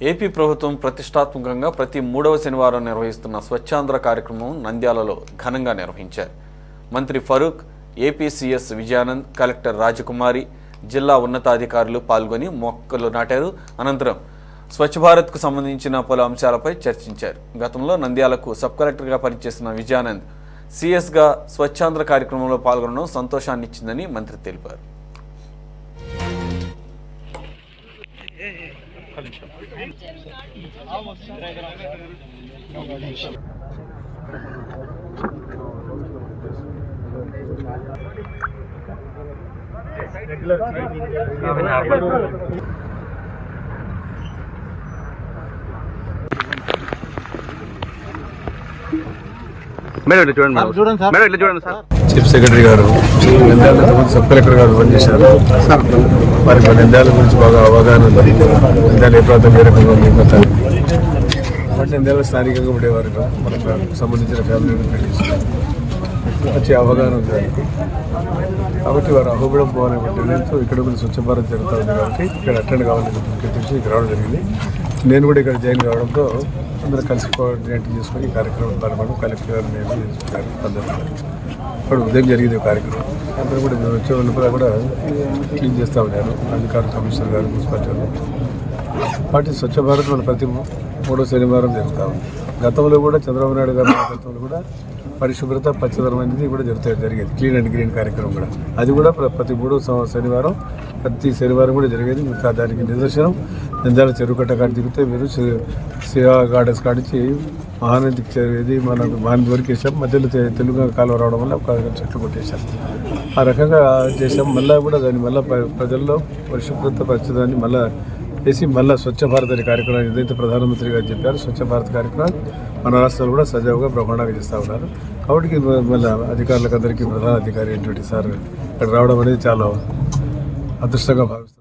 AP ప్రభుత్వం ప్రతిష్టాత్మకంగా ప్రతి మూడవ శనివారం నిర్వహిస్తున్న స్వచ్ఛాంధ్ర కార్యక్రమం నంద్యాలలో ఘనంగా నిర్వహించారు. మంత్రి ఫరూక్ ఏపీసీఎస్ విజయానంద్ కలెక్టర్ రాజకుమారి జిల్లా ఉన్నతాధికారులు పాల్గొని మొక్కలు నాటారు. అనంతరం స్వచ్ఛ భారత్కు సంబంధించిన పలు అంశాలపై చర్చించారు. గతంలో నంద్యాలకు సబ్ కలెక్టర్గా పనిచేసిన విజయానంద్ సీఎస్గా స్వచ్ఛాంధ్ర కార్యక్రమంలో పాల్గొనడం సంతోషాన్నిచ్చిందని మంత్రి తెలిపారు. మేడం ఇట్లా చూడండి మేడం చూడండి సార్. మేడం ఇట్లా చూడండి సార్ చీఫ్ సెక్రటరీ గారు నిందాల సబ్ కలెక్టర్ గారు పనిచేశారు. వారి మన నంద్యాల గురించి బాగా అవగాహన ఉంది. నిందాలు ఏ ప్రాంతం ఏ రకంగా ఉంది మొత్తానికి బట్ స్థానికంగా ఉండేవారు మనకు సంబంధించిన ఫ్యామిలీ మంచి అవగాహన ఉంది దానికి కాబట్టి వారు అహోబిడం పోవాలనే నిర్ణయంతో ఇక్కడ కూడా స్వచ్ఛ భారత్ జరుగుతూ ఉంది కాబట్టి ఇక్కడ అటెండ్ కావాలని చెప్పి ఇక్కడ రావడం జరిగింది. నేను కూడా ఇక్కడ జాయిన్ కావడంతో అందరూ కలిసి కోఆర్డినేట్ చేసుకొని ఈ కార్యక్రమం పాల్గొనడం కలెక్టర్ గారు నేను అందరూ ఇప్పుడు ఉదయం జరిగింది కార్యక్రమం. అందరూ కూడా మేము వచ్చే వాళ్ళు కూడా క్లీన్ చేస్తూ ఉన్నారు. అధికారులు కమిషనర్ గారు మున్సిపాలిటీ వాళ్ళు కాబట్టి స్వచ్ఛ భారత్ మన ప్రతి మూడో శనివారం జరుగుతూ ఉంది. గతంలో కూడా చంద్రబాబు నాయుడు గారి గతంలో కూడా పరిశుభ్రత పచ్చదనం అనేది కూడా జరుగుతాయి జరిగేది. క్లీన్ అండ్ గ్రీన్ కార్యక్రమం కూడా. అది కూడా ప్ర- ప్రతి మూడో శనివారం ప్రతి శనివారం కూడా జరిగేది. ఇంకా దానికి నిదర్శనం నంద్యాల చెరువు కట్ట కాడ దిగితే మీరు శివ గార్డెన్స్ కాడిచి మహానదికి చేరేది మనకు మహానది వరకు వేసాం మధ్యలో తెలుగు కాలువ రావడం వల్ల ఒక చెట్లు కొట్టేశాం. ఆ రకంగా చేసాం మళ్ళీ కూడా దాన్ని మళ్ళీ ప్రజల్లో పరిశుభ్రత పచ్చదాన్ని మళ్ళీ చేసి మళ్ళీ స్వచ్ఛ భారత్ అనే కార్యక్రమం ఏదైతే ప్రధానమంత్రి గారు చెప్పారు స్వచ్ఛ భారత్ కార్యక్రమం మన రాష్ట్రాలు కూడా సజావుగా బ్రహ్మాండంగా చేస్తూ ఉన్నారు. కాబట్టి మళ్ళీ అధికారులకు అందరికీ ప్రధాన అధికారి అయినటువంటి సార్ ఇక్కడ రావడం అనేది చాలా అదృష్టంగా భావిస్తారు